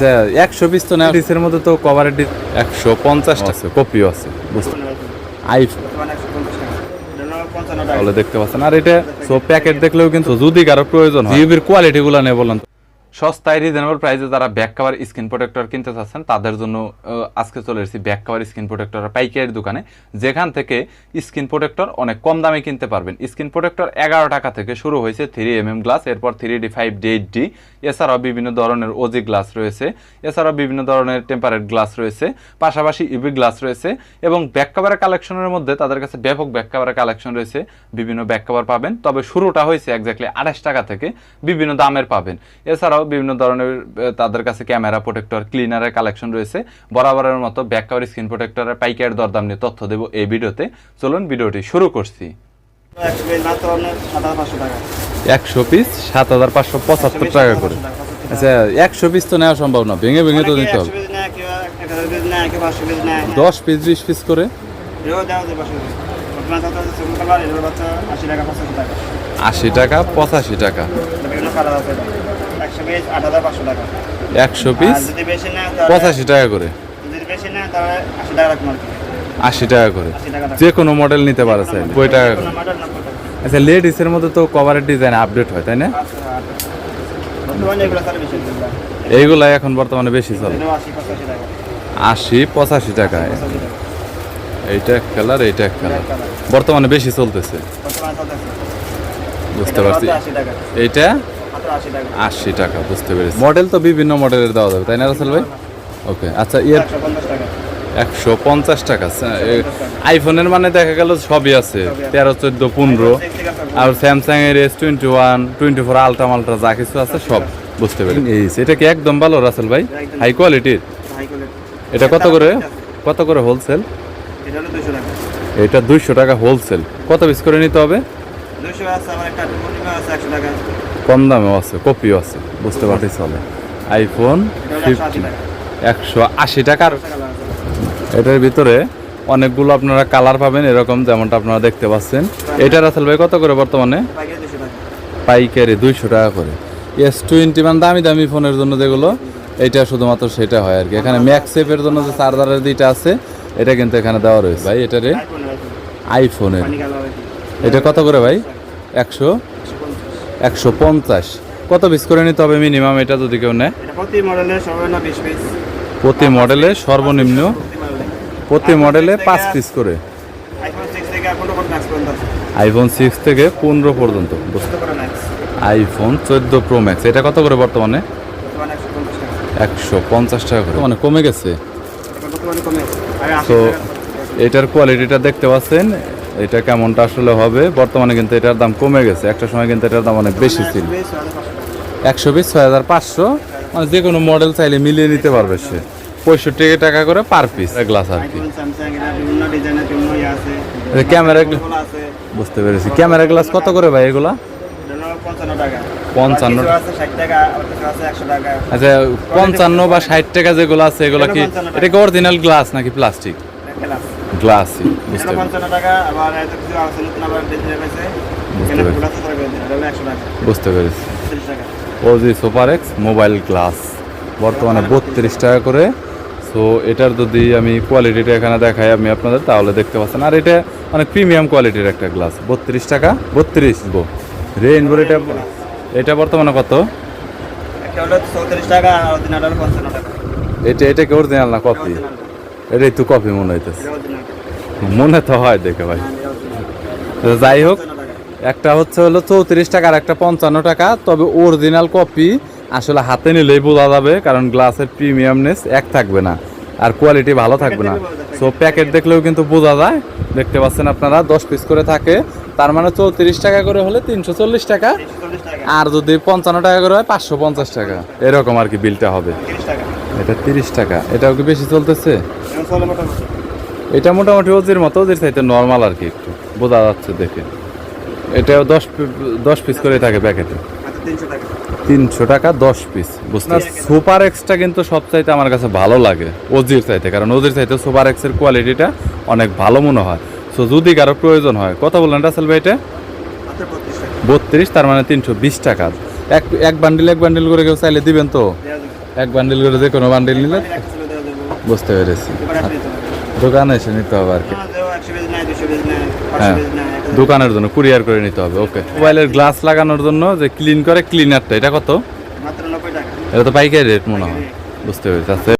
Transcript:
আচ্ছা একশো পিস তো নেওয়া পিসের মধ্যে তো কভারের একশো পঞ্চাশ আছে কপিও আছে বুঝতে আইফোন। তাহলে দেখতে পাচ্ছেন। আর এটা সব প্যাকেট দেখলেও কিন্তু যদি কারও প্রয়োজন হয় জিবির কোয়ালিটি গুলো নেই বলেন তো। সস্তায় রিজনেবল প্রাইসে যারা ব্যাক কাভার স্ক্রিন প্রোটেক্টর কিনতে চাচ্ছেন, তাদের জন্য আজকে চলে এসেছি ব্যাক কাভার স্ক্রিন প্রোটেক্টর পাইকারি দোকানে। যেখান থেকে স্ক্রিন প্রোটেক্টর অনেক কম দামে কিনতে পারবেন। স্ক্রিন প্রোটেক্টর এগারো টাকা থেকে শুরু হয়েছে থ্রি এম এম গ্লাস এরপর three D five D eight D এছাড়াও বিভিন্ন ধরনের ওজি গ্লাস রয়েছে, এছাড়াও বিভিন্ন ধরনের টেম্পারেট গ্লাস রয়েছে, পাশাপাশি ইবি গ্লাস রয়েছে এবং ব্যাক কাভারের কালেকশনের মধ্যে তাদের কাছে ব্যাপক ব্যাক কাভারের কালেকশন রয়েছে, বিভিন্ন ব্যাক কাভার পাবেন। তবে শুরুটা হয়েছে একজাক্টলি আঠাশ টাকা থেকে বিভিন্ন দামের পাবেন। এছাড়াও বিভিন্ন ধরনের তাদের কাছে ক্যামেরা প্রোটেক্টর ক্লিনারের কালেকশন রয়েছে। বরাবরের মতো ব্যাক কাভার স্ক্রিন প্রোটেক্টরের পাইকারি দরদাম নিয়ে তথ্য দেবো এই ভিডিওতে। চলুন ভিডিওটি শুরু করছি। একশো পিস সাত হাজার পাঁচশো পঁচাত্তর টাকা করে। আচ্ছা একশো পিস তো নেওয়া সম্ভব না ভেঙে ভেঙে তো নিতে হবে। দশ পিস বিশ পিস করে? আশি টাকা পঁচাশি টাকা। একশো পিস পঁচাশি টাকা। করে। আশি টাকা করে। যে কোনো মডেল নিতে পারে স্যার বই টাকা করে? আচ্ছা লেডিসের মধ্যে তো কভারের ডিজাইন আপডেট হয় তাই না? এইগুলা এখন বর্তমানে বেশি চলে। আশি পঁচাশি টাকা। এইটা এক কালার এইটা এক কালার বর্তমানে বেশি চলতেছে। বুঝতে পারছি। এইটা? আশি টাকা। বুঝতে পেরেছি। মডেল তো বিভিন্ন মডেলের দেওয়া যাবে তাই না রাসেল ভাই? ওকে আচ্ছা ইয়ে একশো পঞ্চাশ টাকা। আইফোনের মানে দেখা গেল সবই আছে তেরো চোদ্দ পনেরো। আর স্যামসাং এর S twenty one twenty four ultra মাল্ট্রা যা কিছু আছে সব বুঝতে পেরেছি। এই এটা কি একদম ভালো রাসেল ভাই? হাই কোয়ালিটির এটা কত করে? কত করে হোলসেল এটা দুইশো টাকা। হোলসেল কত পিস করে নিতে হবে? কম দামেও আছে কপিও আছে বুঝতে পারছি চলে আইফোন ফিফটিন একশো আশি টাকার। এটার ভিতরে অনেকগুলো আপনারা কালার পাবেন এরকম যেমনটা আপনারা দেখতে পাচ্ছেন। এটা রাসেল ভাই কত করে বর্তমানে? পাইকারি দুইশো টাকা। করে। এস টোয়েন্টি মানে দামি দামি ফোনের জন্য যেগুলো এটা শুধুমাত্র সেটা হয় আর কি। এখানে ম্যাক্সেপের জন্য যে চার্জারের দুইটা আছে এটা কিন্তু এখানে দেওয়া রয়েছে। ভাই এটারে আইফোনের এটা কত করে ভাই? একশো? একশো পঞ্চাশ। কত পিস করে নিতে হবে মিনিমাম এটা যদি কেউ নেয়? প্রতি মডেলে সর্বনিম্ন প্রতি মডেলে পাঁচ পিস করে। আইফোন সিক্স থেকে পনেরো পর্যন্ত আইফোন চোদ্দ প্রো ম্যাক্স এটা কত করে বর্তমানে? একশো পঞ্চাশ টাকা। করে। মানে কমে গেছে? তো এটার কোয়ালিটিটা দেখতে পাচ্ছেন। এটা কেমনটা আসলে হবে? বর্তমানে কিন্তু এটার দাম কমে গেছে। একটা সময় কিন্তু এটার দাম অনেক বেশি ছিল। একশো বিশ ছয় হাজার পাঁচশো। মানে যে কোনো মডেল চাইলে মিলিয়ে নিতে পারবে সে। পঁয়ষট্টি টাকা করে পার পিস গ্লাস আর কি। ক্যামেরা বুঝতে পেরেছি। ক্যামেরা গ্লাস কত করে ভাই এগুলা? পঞ্চান্ন আচ্ছা পঞ্চান্ন বা ষাট টাকা যেগুলো আছে এগুলো কি এটা কি অরিজিনাল গ্লাস নাকি প্লাস্টিক গ্লাসই বুঝতে পেরেছি। OG super X mobile glass বর্তমানে বত্রিশ টাকা করে। সো এটার যদি আমি কোয়ালিটিটা এখানে দেখাই আমি আপনাদের তাহলে দেখতে পাচ্ছেন। আর এটা অনেক প্রিমিয়াম কোয়ালিটির একটা গ্লাস বত্রিশ টাকা বত্রিশ গো। রেইনবোর এটা এটা বর্তমানে কত? এটা এটা কি অরিজিনাল না কপি এটাই তো কপি মনে হইতেছে। মনে তো হয় দেখে ভাই। যাই হোক একটা হচ্ছে হলো চৌত্রিশ টাকা আর একটা পঞ্চান্ন টাকা। তবে অরিজিনাল কপি আসলে হাতে নিলেই বোঝা যাবে কারণ গ্লাসের প্রিমিয়ামনেস এক থাকবে না আর কোয়ালিটি ভালো থাকবে না। সো প্যাকেট দেখলেও কিন্তু বোঝা যায়। দেখতে পাচ্ছেন আপনারা দশ পিস করে থাকে। তার মানে চৌত্রিশ টাকা করে হলে তিনশো চল্লিশ টাকা। আর যদি পঞ্চান্ন টাকা করে হয় পাঁচশো পঞ্চাশ টাকা। এরকম আর কি বিলটা হবে। এটা তিরিশ টাকা। এটাও কি বেশি চলতেছে? এটা মোটামুটি ওজির মতো ওজির চাইতে নর্মাল আর কি একটু। বোঝা যাচ্ছে দেখে। এটাও দশ দশ পিস করে থাকে প্যাকেটে। আচ্ছা তিনশো টাকা। দশ পিস বুঝতে সুপার এক্সটা কিন্তু সব চাইতে আমার কাছে ভালো লাগে ওজির চাইতে। কারণ ওজির চাইতে সুপার এক্সের কোয়ালিটিটা অনেক ভালো মনে হয়। সো যদি কারও প্রয়োজন হয় কত বললেন রাসেল ভাই এটা? বত্রিশ তার মানে তিনশো বিশ টাকা। এক এক বান্ডিল এক বান্ডিল করে কেউ চাইলে দিবেন তো? এক বান্ডিল করে যে কোনো বান্ডিল নিলে? বুঝতে পেরেছি। দোকানে এসে নিতে হবে আর কি। হ্যাঁ হাজার। দোকানের জন্য কুরিয়ার করে নিতে হবে ওকে। মোবাইলের গ্লাস লাগানোর জন্য যে ক্লিন করে ক্লিনারটা এটা কত? এটা তো পাইকারি রেট মনে হয় বুঝতে পেরেছি। আচ্ছা